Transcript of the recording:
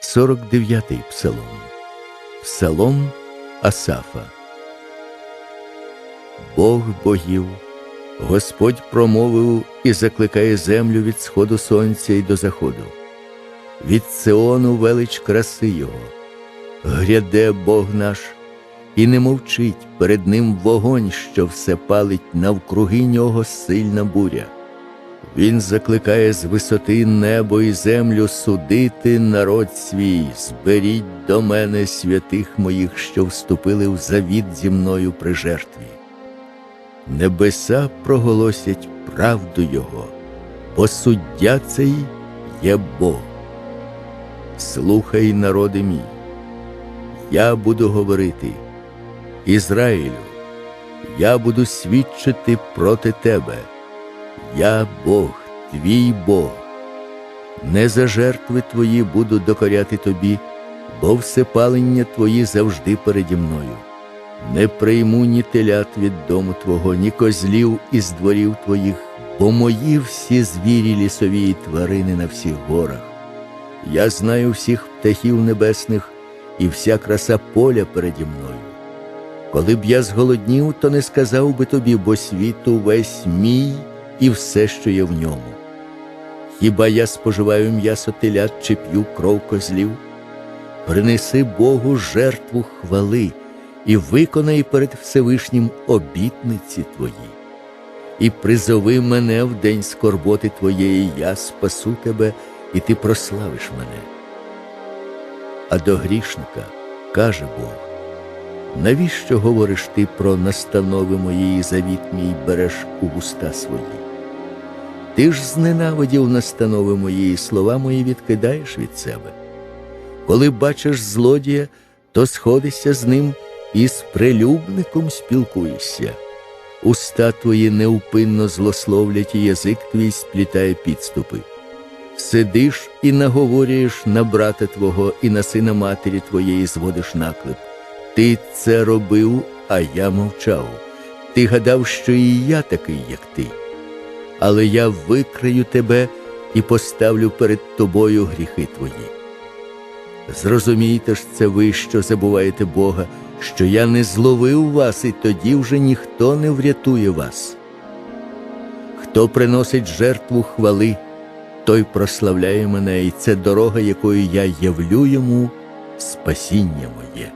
49-й псалом. Псалом Асафа. Бог богів, Господь промовив і закликає землю від сходу сонця і до заходу. Від Сеону велич краси Його. Гряде Бог наш, і не мовчить перед ним вогонь, що все палить навкруги нього сильна буря. Він закликає з висоти небо і землю судити народ свій, зберіть до мене святих моїх, що вступили в завіт зі мною при жертві. Небеса проголосять правду Його, бо суддя цей є Бог. Слухай, народи мій, я буду говорити, Ізраїлю, я буду свідчити проти тебе. Я Бог, твій Бог. Не за жертви твої буду докоряти тобі, бо всепалення твої завжди переді мною. Не прийму ні телят від дому твого, ні козлів із дворів твоїх, бо мої всі звірі лісові і тварини на всіх горах. Я знаю всіх птахів небесних і вся краса поля переді мною. Коли б я зголоднів, то не сказав би тобі, бо світ увесь мій і все, що є в ньому. Хіба я споживаю м'ясо телят чи п'ю кров козлів? Принеси Богу жертву хвали і виконай перед Всевишнім обітниці твої. І призови мене в день скорботи твоєї, я спасу тебе, і ти прославиш мене. А до грішника каже Бог, навіщо говориш ти про настанови мої і завіт мій береш у вуста свої? Ти ж зненавидів настанови мої і слова мої відкидаєш від себе. Коли бачиш злодія, то сходишся з ним і з прилюбником спілкуєшся. Уста твої неупинно злословлять, і язик твій сплітає підступи. Сидиш і наговорюєш на брата твого і на сина матері твоєї зводиш наклеп. Ти це робив, а я мовчав. Ти гадав, що і я такий, як ти. Але я викрию тебе і поставлю перед тобою гріхи твої. Зрозумійте ж це ви, що забуваєте Бога, що я не зловив вас, і тоді вже ніхто не врятує вас. Хто приносить жертву хвали, той прославляє мене, і це дорога, якою я явлю йому спасіння моє.